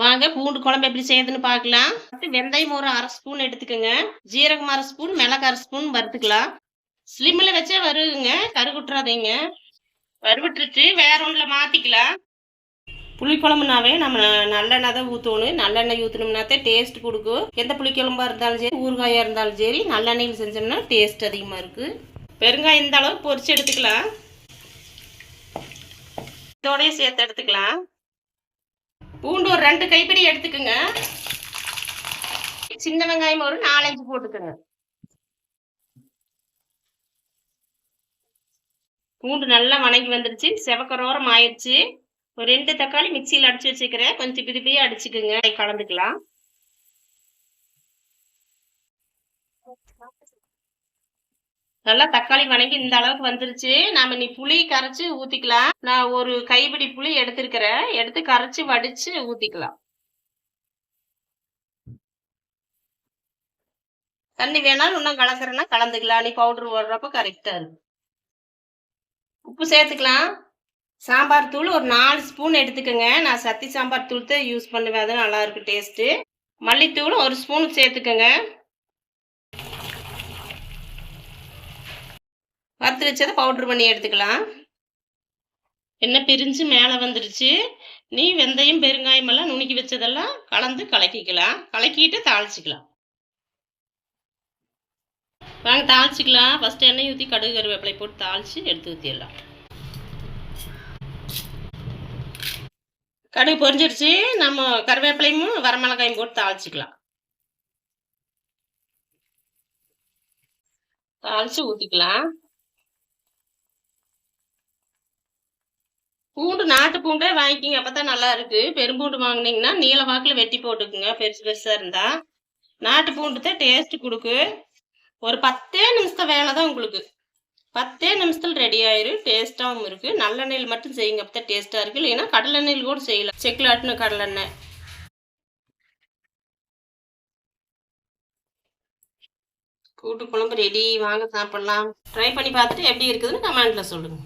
வாங்க பூண்டு குழம்பு எப்படி செய்யுதுன்னு பார்க்கலாம். அடுத்து வெந்தயம் ஒரு அரை ஸ்பூன் எடுத்துக்கோங்க. ஜீரகம் அரை ஸ்பூன் மிளகு அரை ஸ்பூன் வறுத்துக்கலாம். ஸ்லிம்மில் வச்சே வருகுங்க கருகுட்டுறாதீங்க. வறுவிட்டுட்டு வேற ஒன்றில் மாற்றிக்கலாம் புளிக்குழம்புனாவே நம்ம நல்லெண்ணெய் தான் ஊற்றணும் நல்லெண்ணெய் ஊற்றினோம்னாத்தே டேஸ்ட் கொடுக்கும். எந்த புளிக்குழம்பா இருந்தாலும் சரி ஊறுகாயாக இருந்தாலும் சரி நல்லெண்ணெயில் செஞ்சோம்னா டேஸ்ட் அதிகமாக இருக்குது பெருங்காயம் இந்த அளவு பொரிச்சு எடுத்துக்கலாம். இதோடய சேர்த்து எடுத்துக்கலாம். பூண்டு ஒரு ரெண்டு கைப்பிடி எடுத்துக்கோங்க. சின்ன வெங்காயம் ஒரு நாலஞ்சு போட்டுக்கோங்க. பூண்டு நல்லா வணங்கி வந்துருச்சு. செவக்கரோரம் ஆயிடுச்சு. ஒரு ரெண்டு தக்காளி மிக்சியில் அடிச்சு வச்சுக்கிறேன். கொஞ்சம் திப்பி திப்பியே அடிச்சுக்குங்க கலந்துக்கலாம். நல்லா தக்காளி வணங்கி இந்த அளவுக்கு வந்துருச்சு. நாம நீ புளி கரைச்சு ஊத்திக்கலாம். நான் ஒரு கைப்பிடி புளி எடுத்திருக்கிறேன். எடுத்து கரைச்சு வடிச்சு ஊத்திக்கலாம். தண்ணி வேணாலும் இன்னும் கலக்குறேன்னா கலந்துக்கலாம். நீ பவுடர் போடுறப்ப கரெக்டா இருக்கும். உப்பு சேர்த்துக்கலாம். சாம்பார் தூள் ஒரு நாலு ஸ்பூன் எடுத்துக்கோங்க. நான் சத்தி சாம்பார் தூள் தான் யூஸ் பண்ணுவேன். அது நல்லா இருக்கு டேஸ்ட்டு மல்லித்தூள் ஒரு ஸ்பூன் சேர்த்துக்கோங்க. வறுத்து வச்சதை பவுட்ரு பண்ணி எடுத்துக்கலாம். எண்ணெய் பிரிஞ்சு மேலே வந்துருச்சு. நீ வெந்தயம் பெருங்காயம் எல்லாம் நுணுக்கி வச்சதெல்லாம் கலந்து கலக்கிக்கலாம். கலக்கிட்டு தாளிச்சிக்கலாம். வாங்க தாளிச்சிக்கலாம். ஃபஸ்ட்டு எண்ணெய் ஊற்றி கடுகு கருவேப்பிலை போட்டு தாளித்து எடுத்து ஊற்றிடலாம் கடுகு பொரிஞ்சிருச்சு. நம்ம கருவேப்பிலையும் வரமிளகாயும் போட்டு தாளிச்சிக்கலாம். தாளிச்சு ஊற்றிக்கலாம் பூண்டு நாட்டு பூண்டே வாங்கிக்கிங்க. அப்பதான் நல்லா இருக்கு. பெரும்பூண்டு வாங்கினீங்கன்னா நீல வாக்கில் வெட்டி போட்டுக்குங்க. பெருசு பெருசாக இருந்தா. நாட்டு பூண்டு தான் டேஸ்ட் கொடுக்கு. ஒரு பத்தே நிமிஷம் வேலை தான் உங்களுக்கு. பத்தே நிமிஷத்துல ரெடி ஆயிரும் டேஸ்டாகவும் இருக்கு. நல்லெண்ணெயில் மட்டும் செய்யுங்க. அப்பதான் டேஸ்டா இருக்கு. இல்லைன்னா கடலெண்ணெயில் கூட செய்யலாம். செக்கில் கடலெண்ணெய். கூட்டு குழம்பு ரெடி வாங்க சாப்பிடலாம். ட்ரை பண்ணி பார்த்துட்டு எப்படி இருக்குதுன்னு கமெண்ட்ல சொல்லுங்க.